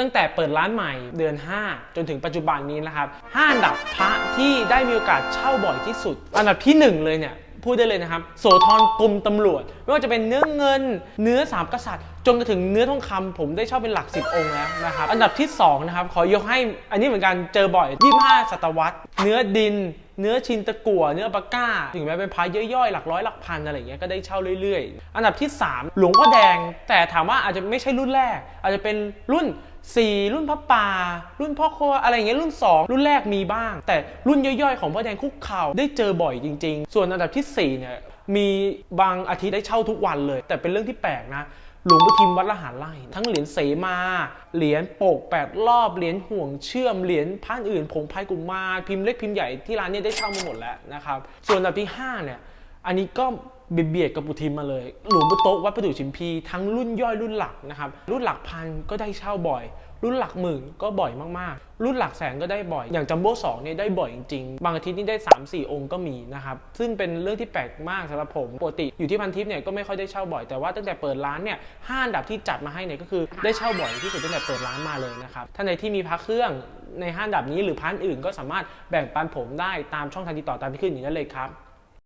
ตั้งแต่เปิดร้านใหม่เดือน 5 จนถึงปัจจุบันนี้นะครับห้าอันดับพระที่ได้มีโอกาสเช่าบ่อยที่สุด อันดับที่หนึ่งเลยเนี่ยพูดได้เลยนะครับ โสธรกรมตำรวจ ไม่ว่าจะเป็นเนื้อเงิน เนื้อสามกษัตริย์จนกระถึงเนื้อทองคำผมได้เช่าเป็นหลัก 10 องค์แล้วนะครับ อันดับที่ 2 นะครับ ขอยกให้อันนี้เหมือนกันเจอบ่อย 25 ศตวรรษ เนื้อดิน เนื้อชินตะกั่วเนื้อปาก้า ถึงแม้เป็นพายย่อยๆ หลักร้อยหลักพันอะไรอย่างเงี้ยก็ได้เช่าเรื่อยๆ อันดับที่ 3 หลวงพ่อแดง แต่ถามว่าอาจจะไม่ใช่รุ่นแรก อาจจะเป็นรุ่น 4 รุ่นพระป่า รุ่นพ่อครัวอะไรอย่างเงี้ยรุ่น 2 รุ่นแรกมีบ้าง แต่รุ่นย่อยๆ ของพ่อแดงคุกเข่าได้เจอบ่อยจริง ๆ ส่วนอันดับทีสี่4เนี่ยมีบางอาทิตย์ได้เช่าทุกวันเลย แต่เป็นเรื่องที่แปลกนะ หลวงพ่อทิมวัดละหารไล่ทั้งเหรียญเสมา เหรียญโปกแปดรอบ เหรียญห่วงเชื่อม เหรียญพันอื่นผงพายกุมมา พิมพ์เล็กพิมพ์ใหญ่ที่ร้านเนี้ได้เช่ามาหมดแล้วนะครับ ส่วนอันดับที่5เนี่ย อันนี้ก็เบียดกับปุทิมมาเลย หลวงปู่โต๊ะวัดประดู่ชิมพีทั้งรุ่นย่อยรุ่นหลักนะครับ รุ่นหลักพันก็ได้เช่าบ่อย รุ่นหลักหมื่นก็บ่อยมากๆ รุ่นหลักแสนก็ได้บ่อย อย่างจัมโบ้สองเนี่ยได้บ่อยจริงๆ บางอาทิตย์นี่ได้ 3 4 องค์ก็มีนะครับ ซึ่งเป็นเรื่องที่แปลกมากสำหรับผม ปกติอยู่ที่พันทิพย์เนี่ยก็ไม่ค่อยได้เช่าบ่อย แต่ว่าตั้งแต่เปิดร้านเนี่ยห้าอันดับที่จัดมาให้เนี่ยก็คือได้เช่าบ่อยที่สุดตั้งแต่เปิดร้านมาเลยนะครับ ท่านในที่มีพระเครื่องในห้าอันดับนี้หรือพันอื่นก็สามารถแบ่งปันผมได้ตามช่องทางติดต่อตามที่ขึ้นอยู่นี้ได้เลยครับ